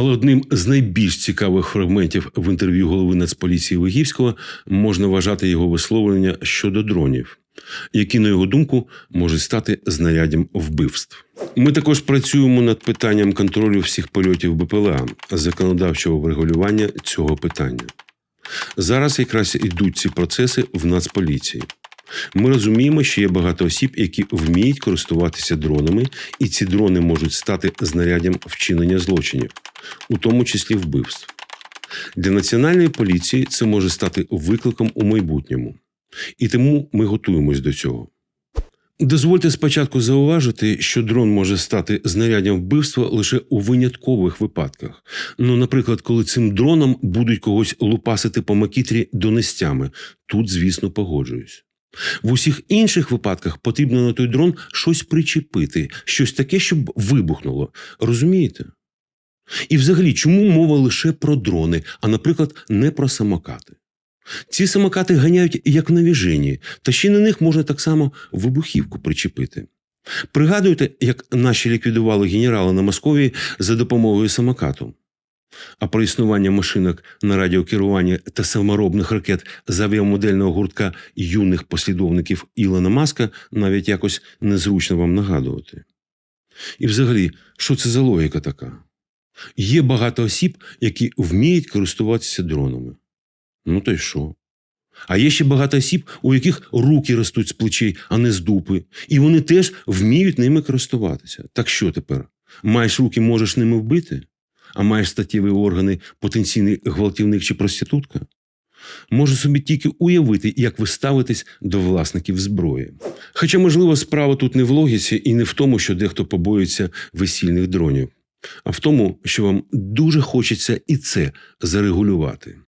Але одним з найбільш цікавих фрагментів в інтерв'ю голови Нацполіції Вигівського можна вважати його висловлення щодо дронів, які, на його думку, можуть стати знаряддям вбивств. Ми також працюємо над питанням контролю всіх польотів БПЛА, законодавчого врегулювання цього питання. Зараз якраз ідуть ці процеси в Нацполіції. Ми розуміємо, що є багато осіб, які вміють користуватися дронами, і ці дрони можуть стати знаряддям вчинення злочинів, у тому числі вбивств. Для національної поліції це може стати викликом у майбутньому, і тому ми готуємось до цього. Дозвольте спочатку зауважити, що дрон може стати знаряддям вбивства лише у виняткових випадках. Ну, наприклад, коли цим дроном будуть когось лупасити по макітрі донестями. Тут, звісно, погоджуюсь. В усіх інших випадках потрібно на той дрон щось причепити, щось таке, щоб вибухнуло. Розумієте? І взагалі, чому мова лише про дрони, а, наприклад, не про самокати? Ці самокати ганяють як на віжені, та ще на них можна так само вибухівку причепити. Пригадуєте, як наші ліквідували генерали на Московії за допомогою самокату? А про існування машинок на радіокеруванні та саморобних ракет з авіамодельного гуртка юних послідовників Ілона Маска навіть якось незручно вам нагадувати. І взагалі, що це за логіка така? Є багато осіб, які вміють користуватися дронами. Ну то й що? А є ще багато осіб, у яких руки ростуть з плечей, а не з дупи, і вони теж вміють ними користуватися. Так що тепер? Маєш руки, можеш ними вбити? А маєш статтєві органи потенційний гвалтівник чи проститутка? Можу собі тільки уявити, як ви ставитесь до власників зброї. Хоча, можливо, справа тут не в логіці і не в тому, що дехто побоюється весільних дронів, а в тому, що вам дуже хочеться і це зарегулювати.